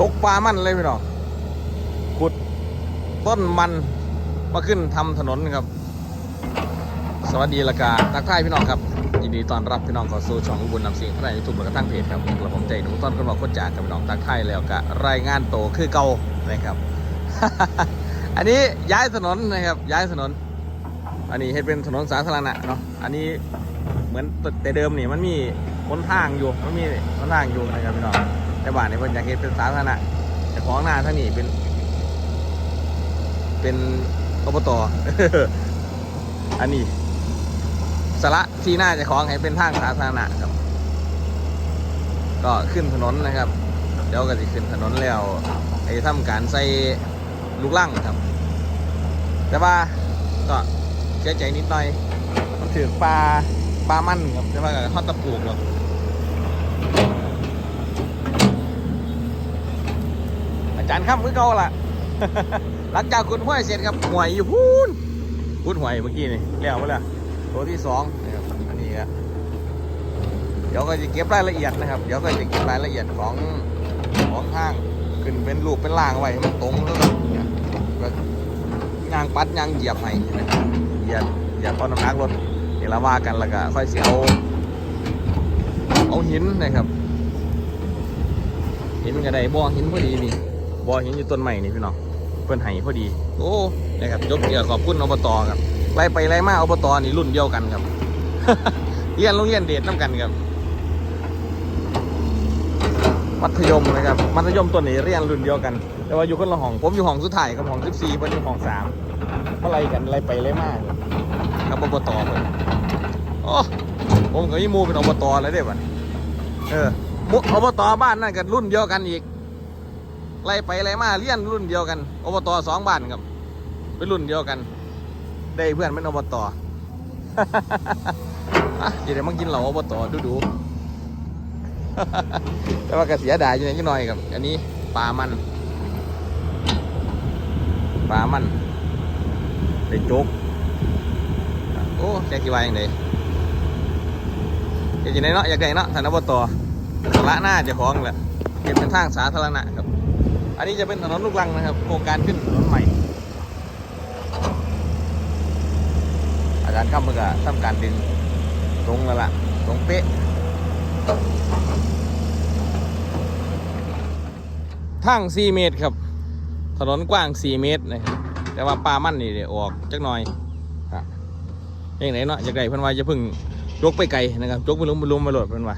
ตกปลามันเลยพี่น้องขุดต้นมันมาขึ้นทำถนนครับ สวัสดีละกาทักทายพี่น้องครับยินดีต้อนรับพี่น้องเข้าสู่ช่องอุบลนำสิ่งพระยูทูบและก็ตั้งเพจครับกระผมใจหนูต้อนคนบอกคนจากกับพี่น้องทักทายแล้วก็รายงานโตวคือเก่านะครับ อันนี้ย้ายถนนนะครับ ย้ายถนน อันนี้เห็นเป็นถนนสาธารณะเนาะอันนี้เหมือนแต่เดิมนี่มันมีหนทางอยู่มันมีหนทางอยู่นะครับพี่น้อง แต่บ้านนี่เพิ่นอยากเห็นเป็นสาธารณะแต่ของหน้าท่านี้เป็น เป็นอบตอันนี้สาระที่หน่าจะของให้เป็นทางสาธารณะครับ ก็ขึ้นถนนนะครับ เดี๋ยวก็จะขึ้นถนนแล้วไอ้ทำการใส่ลูกลั่งครับ แต่ว่าก็เสียใจนิดหน่อย มันถือปลาปลามันครับแต่ว่าก็ทอดตะปูกหรอกอา จารย์ข้ามมือเก่าล่ะ หลังจากคุณห้วยเสร็จครับหวยอยู่พูนพูดหวยเมื่อกี้นี่แล้วไปแล้วตัวที่สองนะครับอันนี้ครับเดี๋ยวก็จะเก็บรายละเอียดนะครับ เดี๋ยวก็จะเก็บรายละเอียดของของห้างขึ้นเป็นรูปเป็นล่างไว้ให้มันตรงแล้วก็เนี่ยางปัดยางเหยียบให้นะครับเหยียบเหยียบเพราะน้ำหนักรถเดี๋ยวเราว่ากันแล้วก็ค่อยเสียเอาเอาหินนะครับหินกระไดบ่อหินพอดีนี่ บ่อหินอยู่ต้นใหม่นี่พี่น้องเพื่อนไห้พอดี โอ้นะครับยกเกียรขอบคุณอบตครับไล่ไปไล่มาอบตนี่รุ่นเดียวกันครับเรียนโรงเรียนเดชน้ำกันครับ มัธยมนะครับมัธยมตัวนี้เรียนรุ่นเดียวกัน แต่ว่าอยู่คนละห้องผมอยู่ห้องสุดท้ายกับห้อง14เพิ่นอยู่ห้อง3มาไล่กันไล่ไปไล่มาครับอบตเพิ่นโอ้ผมกับยี่มูเป็นอบตแล้วเด้บัดเอออบตบ้านนั่นกันรุ่นเดียวกันอีก ไล่ไปไล่มาเลี้ยนรุ่นเดียวกันอบตสองบ้านครับ เป็นรุ่นเดียวกัน ได้เพื่อนเป็นอบตอะจะได้มากินเหล่าอบตดูดูแต่ว่าก็เสียดายอยู่นิดหน่อยครับ อันนี้ปลามันปลามันได้โจกโอ้แกกี่วาอย่างไรอยากจะได้เนาะอยากได้เนาะท่านอบตสาระหน้าเจะคล้าของแหละเก็บเป็นทางสาธารณะครับ อันนี้จะเป็นถนนลูกรังนะครับ โครงการขึ้นถนนใหม่ อาจารย์ข้ามมือกะทำการดึงตรงแล้วล่ะตรงเป๊ะทาง4เมตรครับ ถนนกว้าง 4 เมตรนะครับแต่ว่าปลามันนี่เดี๋ยวออกจักหน่อยครับยังไงเนาะจากไดเพิ่นว่าจะพึ่งยกไปไกลนะครับยกไปลุมไปลุมไปโหลดเพิ่นว่า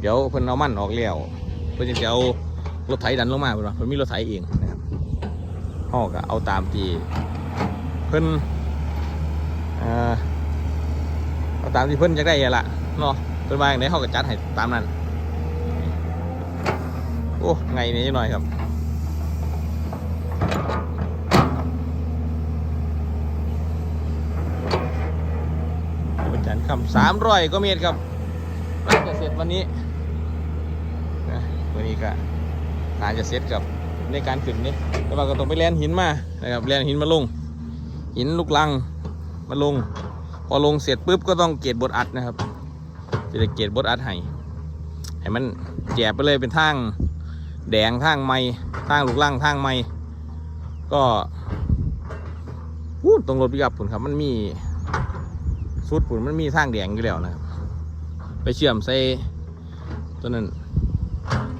เดี๋ยวเพิ่นเอามันออกแล้วเพิ่นจะเอา รถไถดันลงมาเป็นว่าเพิ่นมีรถไถเองนะครับห่อก็เอาตามที่เพิ่นเอ่อเอาตามที่เพิ่นจะได้ละเนาะเพิ่นว่าอย่างไรเขาก็จัดให้ตามนั้นโอ้ไงนี่หน่อยครับวันจันทร์คำสามร้อยก็เมตรครับน่าจะเสร็จวันนี้นะวันนี้ก็ น่าจะเซตกับในการขึ้นนี่แต่ว่าก็ต้องไปแลนหินมานะครับแลนหินมาลง หินลูกลังมาลง พอลงเสร็จปุ๊บก็ต้องเกตบทอัดนะครับจะได้เกตบทอัดให้ให้มันแจบไปเลยเป็นทางแดงทางไม้ทางลูกลังทางไม้ก็พูดตรงรถพิกับผุนครับมันมีสุดผุนมันมีทางแดงอยู่แล้วนะครับ ไปเชื่อมใส่ตัวนั้น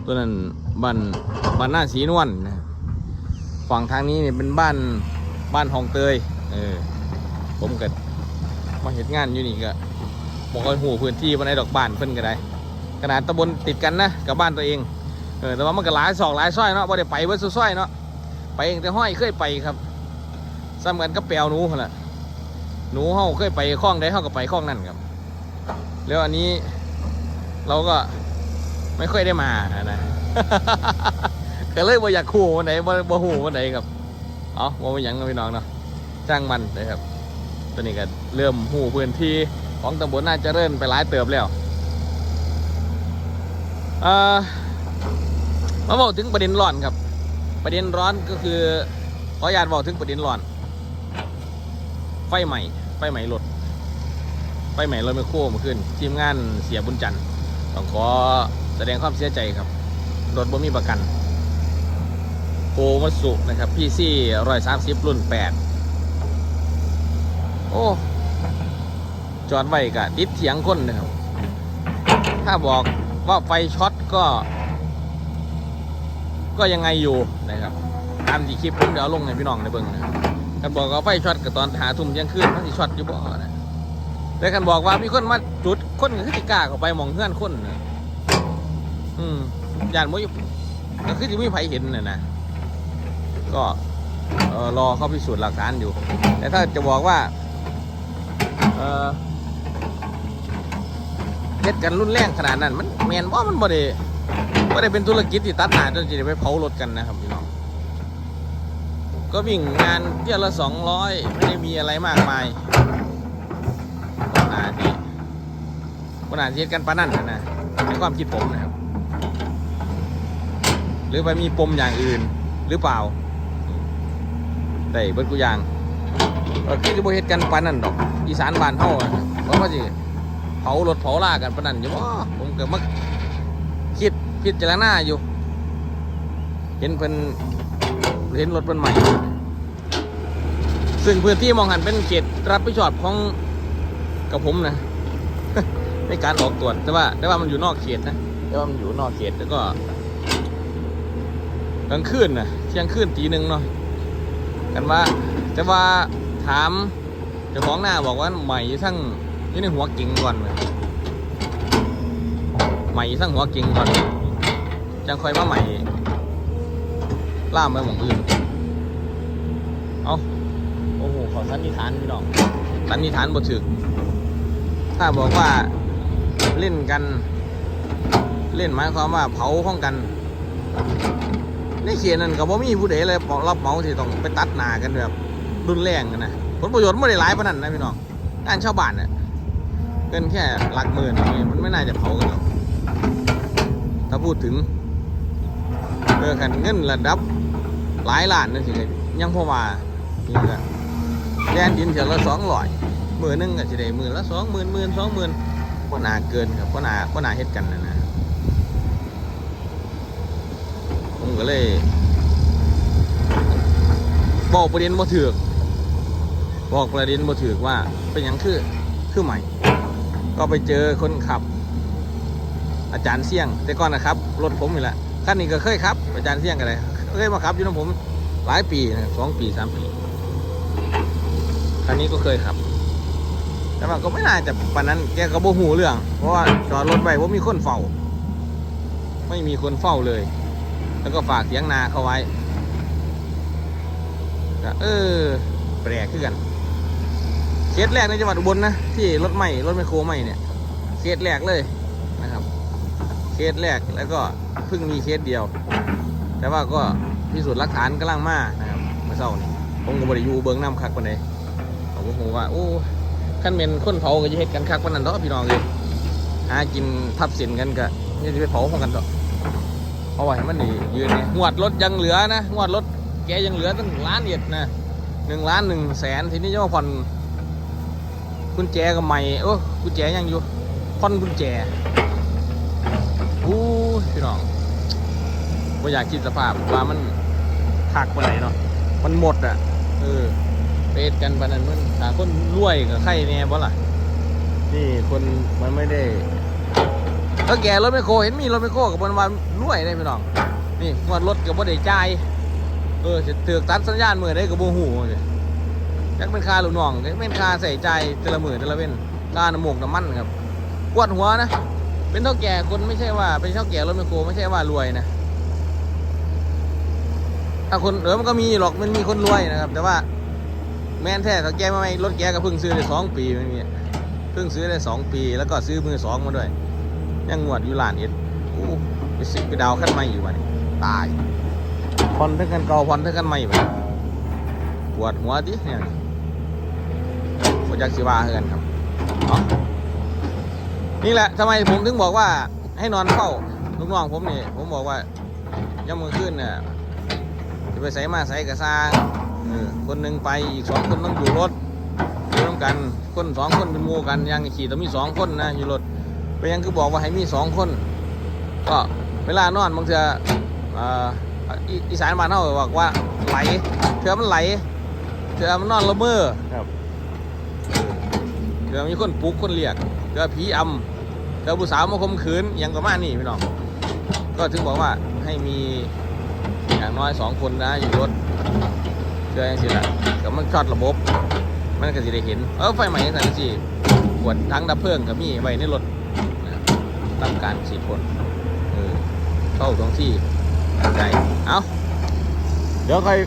ตัวนั้น บ้านบ้านหน้าสีนวลนะฝั่งทางนี้เนี่ยเป็นบ้านบ้านหองเตยเออผมก็มาเห็นงานอยู่นี่ก็บอกว่าหูพื้นที่บนไอ้ดอกบ้านเพิ่นก็ได้ขนาดตำบลติดกันนะกับบ้านตัวเองเออแต่ว่ามันก็หลายสองหลายซอยเนาะบ่ได้ไปเบิดซุซอยเนาะไปเองแต่ห้อยเคยไปครับซ้ำกันก็แปลวหนูหั่นละหนูเฮาเคยไปคลองใดเฮาก็ไปคลองนั่นครับ แล้วอันนี้เราก็ไม่ค่อยได้มานะ ก็เลยบ่าอยากคู่วันไหนบ่บ่หูวันไหนครับเอาบ่เป็นหยังเนาะพี่น้องเนาะจ้างมันนะครับ ตอนนี้ก็เริ่มหูพื้นที่ของตำบลน่าเจะเริ่มไปหลายเติบแล้วเอ่อมาบอกถึงประเด็นร้อนครับ ประเด็นร้อนก็คือขออนุญาตบอกถึงประเด็นร้อน ไฟใหม่ไฟใหม่รถไฟใหม่รถไม่โค้งมาขึ้น ทีมงานเสียบุญจันทร์ต้องขอแสดงความเสียใจครับ รถบ่มีประกันโกวัสุนะครับพี่ซี่ร้อยสามสิบรุ่นแปดโอ้จอดไว้กะติดเถียงคนนะครับ ถ้าบอกว่าไฟช็อตก็ ก็ยังไงอยู่นะครับตามที่คลิปผมเดี๋ยวลงให้พี่น้องในเบิ้งนะครับกันบอกว่าไฟช็อตกับตอนหาทุ่มยังคืนมันสิช็อตอยู่บ่นะแต่กันบอกว่ามีคนมาจุดคนคือสิก้าเข้าไปมองเพื่อนคนนะ ยานมุ้ยก็คือที่ไม่ไผเห็นน่ะนะก็รอเขาพิสูจน์หลักฐานอยู่ แต่ถ้าจะบอกว่าเฮ็ดกันรุนแรงขนาดนั้น มันแมนว่ามันบ่ได้บ่ได้เป็นธุรกิจที่ตัดหนาจนจะได้ไปเผารถกันนะครับพี่น้องก็วิ่งงานเที่ยวละสองร้อยไม่ได้มีอะไรมากมายก็นาดีก็นาดเฮ็ดกันปานนั่นนะนะในความคิดผมนะครับ หรือไปมีปมอย่างอื่นหรือเปล่าได้เบิดกูอย่างก็คือจะบ่เฮ็ดกันปานนั้นดอก อีสานบ้านเฮาเพราะว่าสิเผารถเผาลากันปานนั้นอยู่บ่ผมก็มักคิดพิจารณาอยู่ เห็นเพิ่นเห็นรถเพิ่นใหม่ ซึ่งพื้นที่มองหันเป็นเขตรับผิดชอบของกับผมนะในการออกตรวจแต่ว่าแต่ว่ามันอยู่นอกเขตนะแต่ว่ามันอยู่นอกเขตแล้วก็ กลางคืนนะเที่ยงคืนตีหนึ่งเนาะกันว่าแต่ว่าถามเจ้าของหน้าบอกว่าใหม่ทั้งอยี่ในหัวกิ่งก่อนเลยใหม่ทั้งหัวกิ่งก่อนจังค่อยมาใหม่ล่ามไปหมองอื่นเอาโอ้โหขอสันนิษฐานพี่น้องสันนิษฐานบ่ถึก ถ้าบอกว่าเล่นกัน เล่นหมายความว่าเผาห้องกัน ในเขียนนั่นก็บ่มีผู้ใดเลยบอกรับเหมาที่ต้องไปตัดหนากันแบบรุนแรงกันนะผลประโยชน์ไม่ได้หลายปานนั้นนะพี่น้องการชาวบ้านเนี่ยเงินแค่หลักหมื่นนี่มันไม่น่าจะเผากันหรอกถ้าพูดถึงเออขันเงินระดับหลายล้านนั่นสิยังพอมานี่ก็แดนดินเสียละสองร้อยหมือหนึงก็สิได้มือละสองหมื่นหมื่นสองหมื่นก็น่าเกินครับก็น่าก็น่าเฮ็ดกันนะนะ ผมก็เลยบอกประเด็นบ่ถือกบอกประเด็นบ่ถือกว่าเป็นยังคือคือใหม่ ก็ไปเจอคนขับ อาจารย์เสี่ยง แต่ก่อนนะครับรถผมนี่แหละคันนี้ก็เคยครับ อาจารย์เสี่ยงกันเลยเคยมาขับอยู่น้ำผมหลายปีนะสองปีสามปีคันนี้ก็เคยขับ แต่ว่าก็ไม่น่าจะปานนั้นแกก็บ่หูเรื่อง เพราะว่าจอดรถไว้ว่ามีคนเฝ้า ไม่มีคนเฝ้าเลย แล้วก็ฝากเสียงนาเขาไว้เออแปลกขึ้นกันเคสแรกในจังหวัดอุบลนะที่รถใหม่รถไมคโครใหม่เนี่ยเคสแรกเลยนะครับเคสแรกแล้วก็เพิ่งมีเคสเดียว แต่ว่าก็พิสูจน์หลักฐานกำลังมานะครับเมื่อเช้านี้ผมก็บริยูเบิ้งน้ำคักปานใดผมก็คงว่าโอ้ขั้นเป็นคนเผาก็จะเฮ็ดกันคักปานนั้นเนาะพี่น้องเลยหากินทับสินกันก็นี่จะไปเผาของกันเถอะ เพราะว่าให้มันดียืนไงงวดรถยังเหลือนะงวดรถแกยังเหลือตั้งล้านเอ็ดนะหนึ่งล้านหนึ่งแสนทีนี้จะมาผ่อนกุญแจก็ใหม่โอ้กุญแจยังอยู่ผ่อนกุญแจอู้พี่น้องไม่อยากคิดสภาพว่ามันหักไปไหนเนาะมันหมดอะเออเปดกันปานนั้นมันหาคนรวยกับใครแน่บ่ล่ะนี่คนมันไม่ได้ ถ้าแกรถไมโครเห็นมีรถไมโครกับบนวันรวยได้พี่น้อง นี่งวดรถกับบ่ได้จ่ายเออจะเตือกตัดสัญญาณมือได้กับโบหูเลยจักเป็นค่าลูกน้องเป็นคาใส่ใจแต่ละมือแต่ละเว้นค่าน้ำหมกน้ำมันครับปวดหัวนะ เป็นเท่าแก่คนไม่ใช่ว่า เป็นเท่าแก่รถไมโครไม่ใช่ว่ารวยนะถ้าคนเออมันก็มีหรอกมันมีคนรวยนะครับ แต่ว่า แม่นแท้ถ้าแกมาไม่รถแกก็เพิ่งซื้อได้สองปีมันมีเพิ่งซื้อได้สองปี แล้วก็ซื้อมือสองมาด้วย ยังงวดอยู่ล้านเอ็ดอู้ไปสิไปดาวขั้นไม่อยู่วะนี่ตายพอนเท่ากันเก่าพอนเท่ากันไม่ไปปวดหัวดิเนี่ยปวดจากสิวาเฮือนครับเอานี่แหละทำไมผมถึงบอกว่าให้นอนเฝ้าลูกน้องผมนี่ผมบอกว่าย่ำมือขึ้นเนี่ยจะไปใส่มาใส่กระซางคนหนึ่งไปอีกสองคนต้องอยู่รถอยู่ร่วมกันคนสองคนเป็นมูกันยังขี่ต้องมีสองคนนะอยู่รถ ไปยังคือบอกว่าให้มีสองคน ก็เวลานอนบางเทีอ่าอีอีสานบ้านเฮาบอกว่าไหลเถื่อมันไหลเถื่อมันนอนละเมอครับเถื่อมีคนปลุกคนเรียกเถื่อผีอำเถื่อผู้สาวมาข่มขืนอหยังประมาณนี้พี่น้องก็ถึงบอกว่าให้มีอย่างน้อยสองคนนะอยู่รถเถื่ออย่างสิละก็มันช็อตระบบ มันก็สิได้เห็น เออไฟใหม่สันสิขวดทั้งดับเพลิงก็มีไว้ในรถนะครับ ทำการฉีดพ่นเออเข้าตรงที่ใจเอาเดี๋ยวค่อย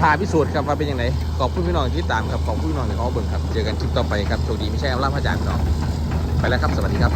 ถ่าพิสูจน์ครับว่าเป็นยังไงขอบคุณพี่น้องที่ตามครับขอบคุณพี่น้องที่เขาเบิ่งครับ เจอกันคลิปต่อไปครับโชคดีไม่ใช่อำลาพระจันทร์พี่น้องไปแล้วครับสวัสดีครับ